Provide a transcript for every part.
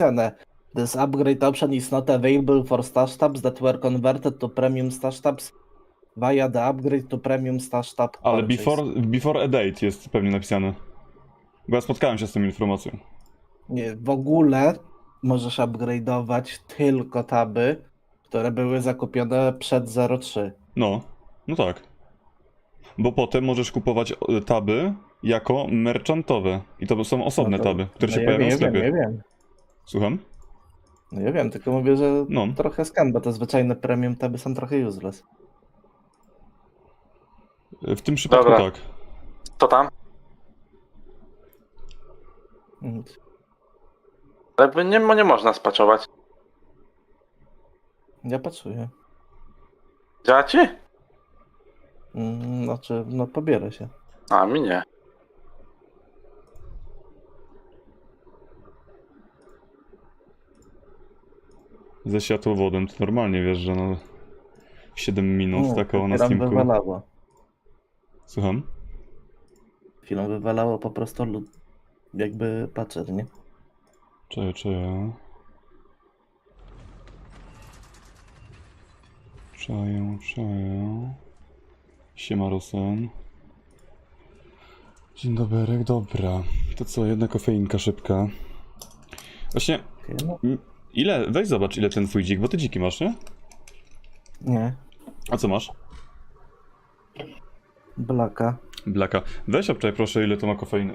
napisane. This upgrade option is not available for stash tabs that were converted to premium stash tabs via the upgrade to premium stash tab Ale purchase. before, before a date jest pewnie napisane. Bo ja spotkałem się z tą informacją. Nie, w ogóle możesz upgrade'ować tylko taby, które były zakupione przed 03. No, no tak. Bo potem możesz kupować e, taby jako merchantowe. I to są osobne No to- taby, które no się ja pojawią wiem, w sklepie. Wiem, ja wiem. Słucham? No ja wiem, tylko mówię, że No. trochę skan, bo te zwyczajne premium taby są trochę useless. W tym przypadku Dobra. tak. Co tam? Nic. Ale by nie, nie można spaczować. Ja patrzuję. Działa ci? Mm, Znaczy, no pobiera się. A, mi nie. Ze światłowodem to normalnie wiesz, że no 7 minut O, tak o na chwilą Steamku. wywalało. Słucham? Chwilą wywalało po prostu lud... jakby patcher, nie? Cześć, cześć. Czaję, czaję. Siema Rosen. Dzień dobry, dobra. To co, jedna kofeinka szybka. Właśnie, No, ile, weź zobacz ile ten twój dzik, bo ty dziki masz, nie? nie. A co masz? Blaka. Blaka. Weź obczaj proszę ile to ma kofeiny.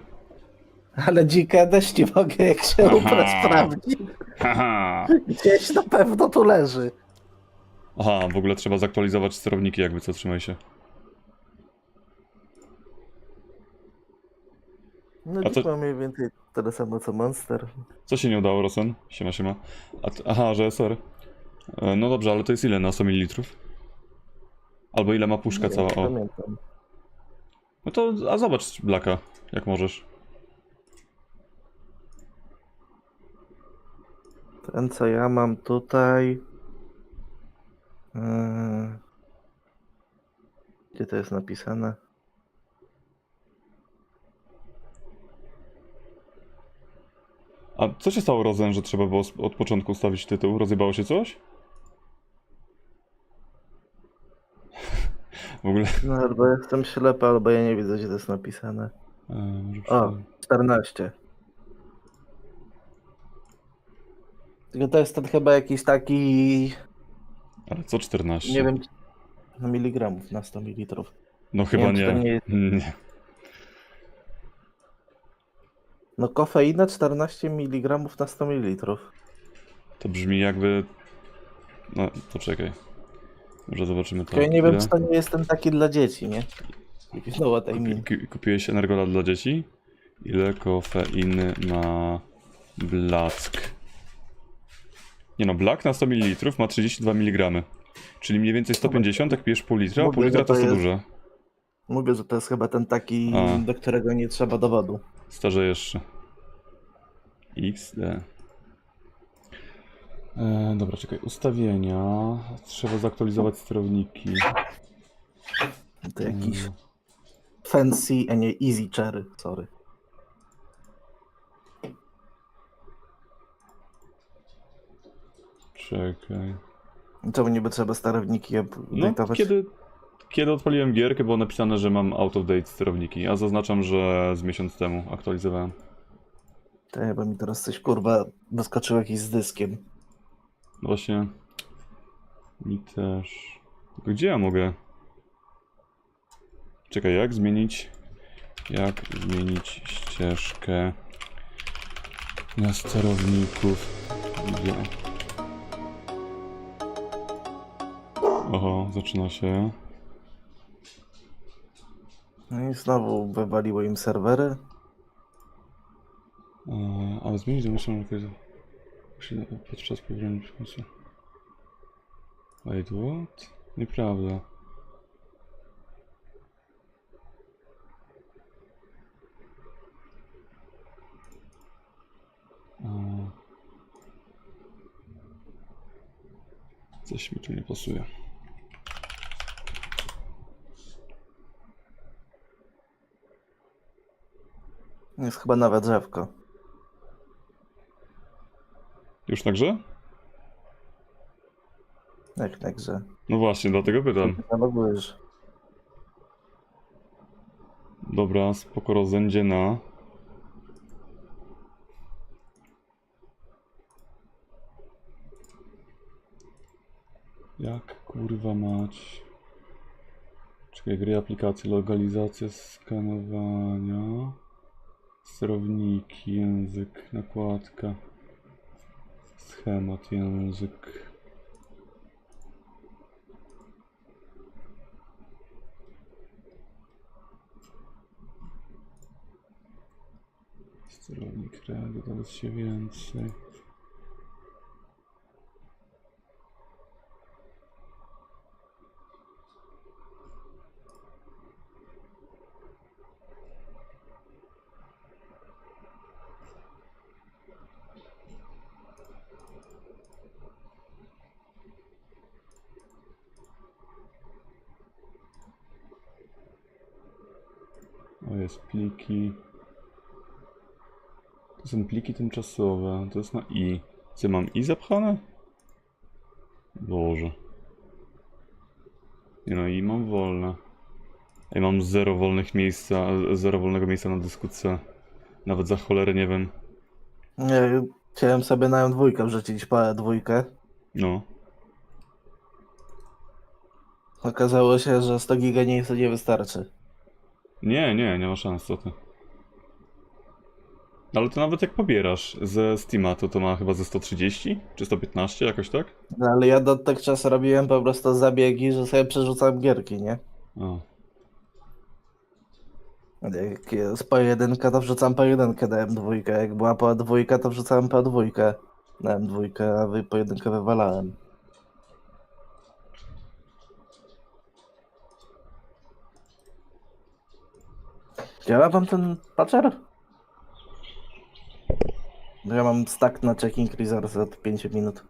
Ale dzika też nie mogę, jak się Aha. ubrać sprawdzi. Haha. Gdzieś na pewno tu leży. Aha, w ogóle trzeba zaktualizować sterowniki jakby co, trzymaj się. No A dzik to- ma mniej więcej tyle samo co Monster. Co się nie udało, Rosen? Siema, siema. A t- aha, że SR. E, No dobrze, ale to jest ile na 100 ml? Albo ile ma puszka Nie cała? wiem, O. Pamiętam. No to, a zobacz Blaka, jak możesz. Ten co ja mam tutaj. Yy... Gdzie to jest napisane? A co się stało, Rosen, że trzeba było od początku ustawić tytuł? Rozjebało się coś? w ogóle... No albo jestem ślepy, albo ja nie widzę, gdzie to jest napisane. E, O, przy- 14. Tylko to jest ten chyba jakiś taki. Ale co 14? Nie wiem. No, miligramów na 100 ml. No chyba wiem, nie. to nie nie. No kofeina 14 mg na 100 ml. To brzmi jakby... No, poczekaj. Może zobaczymy to. Tylko ja nie wiem, czy to nie jest ten taki dla dzieci, nie? I mean. Kupi- Kupiłeś energola dla dzieci? Ile kofeiny ma black? Nie no, black na 100 ml ma 32 mg. Czyli mniej więcej 150, jak pijesz pół litra, a Mówię, pół litra że to to jest jest- duże. Mówię, że to jest chyba ten taki, A. do którego nie trzeba dowodu. Starzejesz się. XD. E, dobra, czekaj. Ustawienia. Trzeba zaktualizować sterowniki. To jakiś Mm. fancy, a nie easy cherry, sorry. Czekaj. Czemu niby trzeba sterowniki No, kiedy, kiedy odpaliłem gierkę, było napisane, że mam out of date sterowniki, a zaznaczam, że z miesiąc temu aktualizowałem. To chyba mi teraz coś kurwa wyskoczyło jakiś z dyskiem. No właśnie. Mi też. Gdzie ja mogę? Czekaj, jak zmienić. Jak zmienić ścieżkę na sterowników? Gdzie? Oho, zaczyna się. No i znowu wywaliło im serwery. Eee, ale zmienić domyślną lokalizację. Podczas pobrania końcu. Wait, what? Nieprawda. Coś mi tu nie pasuje. Jest chyba nowe drzewko. Już na grze? Jak na grze. No właśnie, dlatego pytam. Zalogujesz. Dobra, spoko rozędzie na... Jak kurwa mać? Czekaj, gry, aplikacje, lokalizacja, skanowania, sterowniki, język, nakładka, schemat, język. Sterownik teraz się więcej. O, jest pliki. To są pliki tymczasowe. To jest na i. Co mam i zapchane? Boże. Nie no, i mam wolne. Ej, mam zero wolnych miejsca, zero wolnego miejsca na dysku C. Nawet za cholerę nie wiem. Nie, chciałem sobie na M2 wrzucić parę dwójkę. No. Okazało się, że 100 giga nie wystarczy. Nie, nie, nie ma szans, co ty. Ale to nawet jak pobierasz ze Steama, to to ma chyba ze 130 czy 115, jakoś tak? No, ale ja dotychczas robiłem po prostu zabiegi, że sobie przerzucam gierki, nie? A. Jak jest pojedynka, to wrzucam pojedynkę na M2. Jak była po dwójka, to wrzucałem po dwójkę na M2, a pojedynkę wywalałem. Działa wam ten patcher? Ja mam stack na checking resource od 5 minut.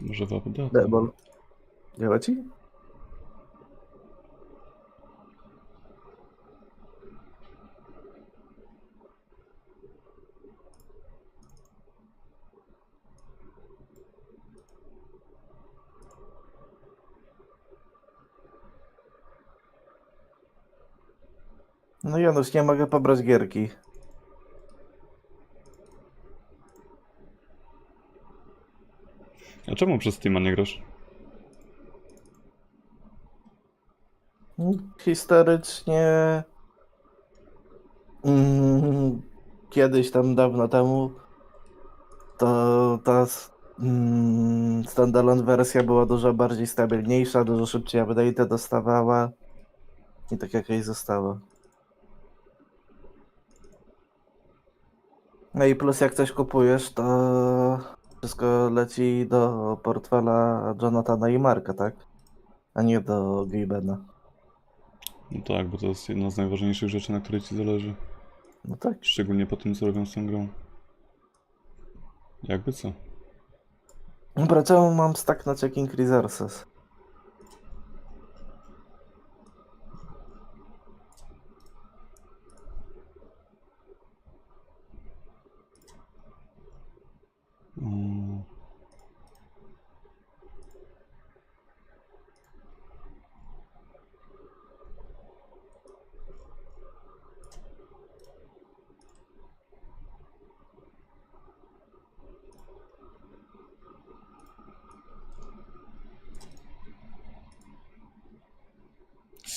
Może w update. Debol. Działa ci? No Janusz, nie mogę pobrać gierki. A czemu przez Steama nie grasz? Historycznie mm, kiedyś tam dawno temu to ta mm, standalone wersja była dużo bardziej stabilniejsza, dużo szybciej update dostawała i tak jak jej zostało. No i plus jak coś kupujesz, to wszystko leci do portfela Jonathana i Marka, tak? A nie do Gibena. No tak, bo to jest jedna z najważniejszych rzeczy, na której ci zależy. No tak. Szczególnie po tym, co robią z tą grą. Jakby co? Dobra, czemu mam stack na checking resources? Mm.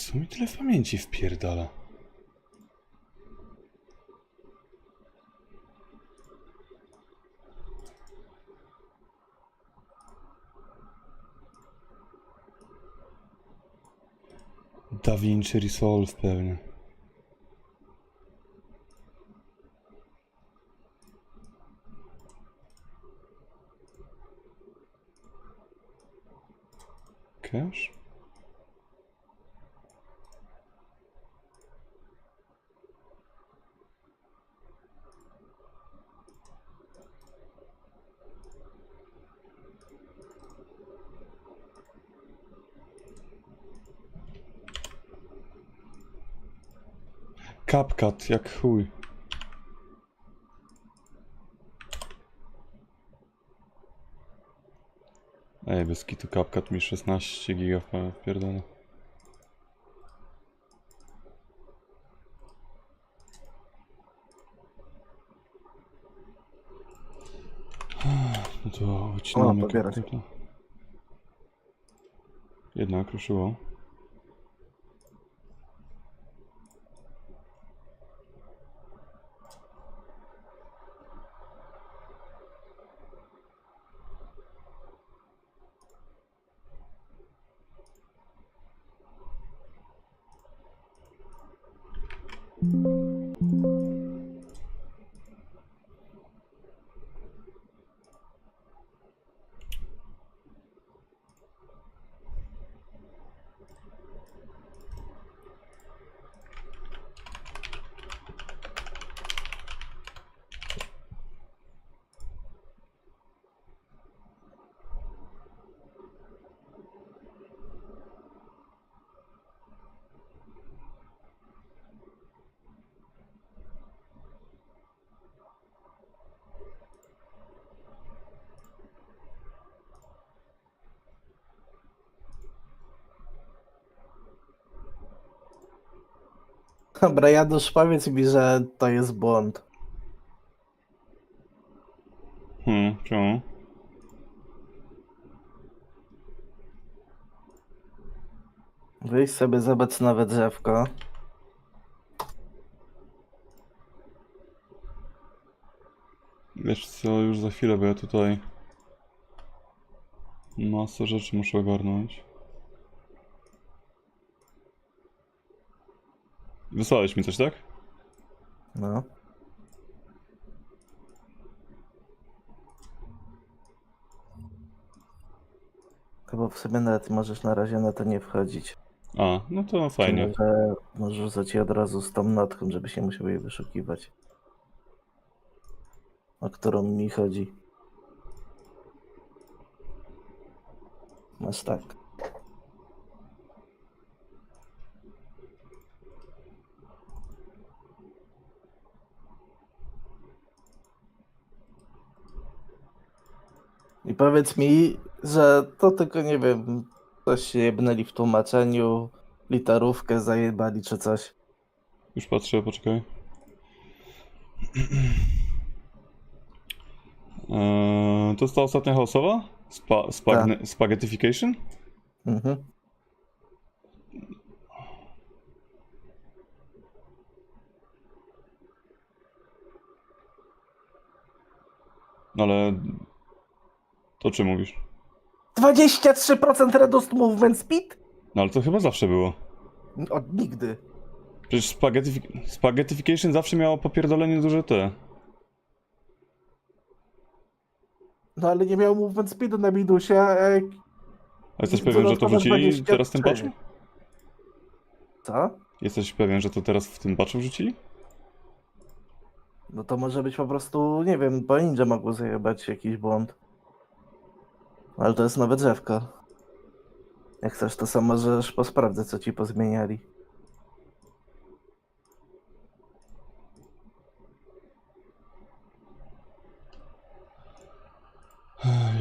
Co mi tyle w pamięci wpierdala? Da Vinci Resolve pewnie. Cache? CapCut, jak chuj. Ej, bez kitu CapCut mi 16 giga wpierdolę. No to wycinamy O. CapCuta. Jednak ruszyło. Dobra, Janusz, powiedz mi, że to jest błąd. Hmm, czemu? Wyjść sobie, zobacz nowe drzewko. Wiesz co, już za chwilę, bo ja tutaj masę rzeczy muszę ogarnąć. Wysłałeś mi coś, tak? No. Chyba w sobie nawet możesz na razie na to nie wchodzić. A, no to fajnie. Tyle, że możesz rzucać je od razu z tą notką, żeby się musiał jej wyszukiwać. O którą mi chodzi. Masz tak. I powiedz mi, że to tylko nie wiem, coś się jebnęli w tłumaczeniu, literówkę zajebali czy coś. Już patrzę, poczekaj. Eee, to jest ta ostatnia chaosowa? Spa, spagne, spaghettification? Mhm. No ale... To czy mówisz? 23% reduced movement speed? No ale to chyba zawsze było. Od nigdy. Przecież spaghettific- spaghettification zawsze miało popierdolenie duże T. No ale nie miał movement speedu na minusie, jak... A jesteś pewien, że to dodatkowe wrzucili 23. teraz w tym patchu? Co? Jesteś pewien, że to teraz w tym patchu wrzucili? No to może być po prostu, nie wiem, po ninja mogło zajebać jakiś błąd. Ale to jest nowe drzewko. Jak chcesz, to sam możesz posprawdzać, co ci pozmieniali.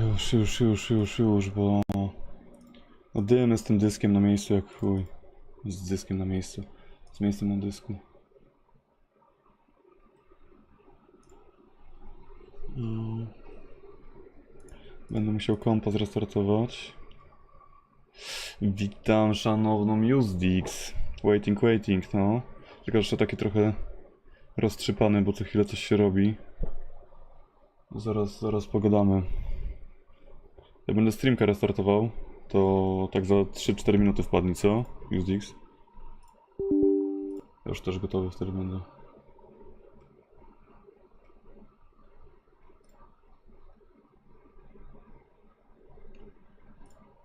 Już, już, już, już, już, bo... No z tym dyskiem na miejscu jak chuj. Z dyskiem na miejscu. Z miejscem na dysku. Mm. Będę musiał kompa zrestartować. Witam szanowną Musdix. Waiting, waiting, no. Tylko jeszcze taki trochę roztrzypany, bo co chwilę coś się robi. Zaraz, zaraz pogadamy. Jak będę streamkę restartował, to tak za 3-4 minuty wpadnie, co? Musdix. Ja już też gotowy wtedy będę.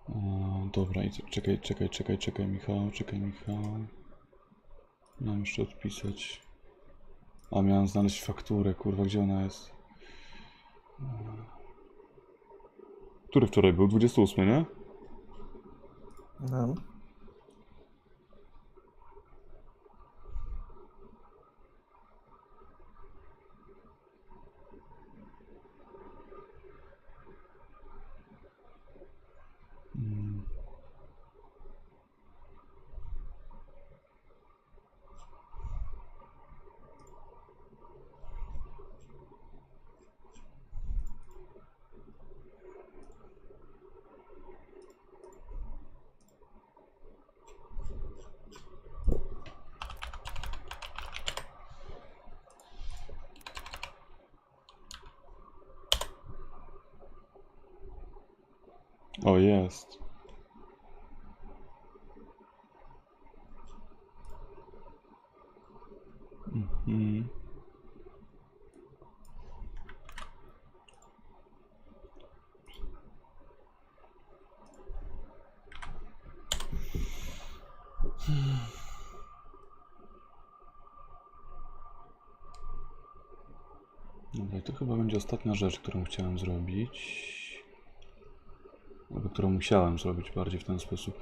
O, dobra, i czekaj, czekaj, czekaj, czekaj, Michał, czekaj, Michał. Mam jeszcze odpisać. A miałem znaleźć fakturę, kurwa, gdzie ona jest? Który wczoraj był? 28, nie? No. O, jest. Mhm. Dobra, i to chyba będzie ostatnia rzecz, którą chciałem zrobić. Którą musiałem zrobić bardziej w ten sposób.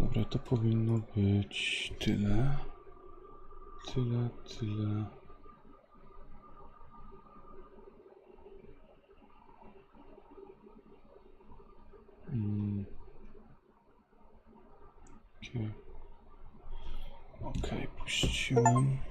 Dobra, to powinno być tyle. Tyle, tyle. Mm. Okej. Okej, puściłem.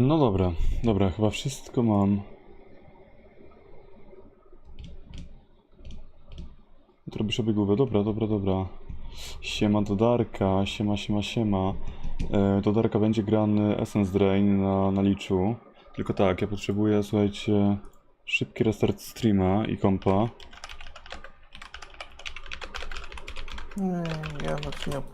No dobra, dobra, chyba wszystko mam. Robisz obiegówę, dobra, dobra, dobra. Siema Dodarka, siema, siema, siema. E, Dodarka będzie grany Essence Drain na, na liczu. Tylko tak, ja potrzebuję, słuchajcie, szybki restart streama i kompa. Nie, ja opuszczę.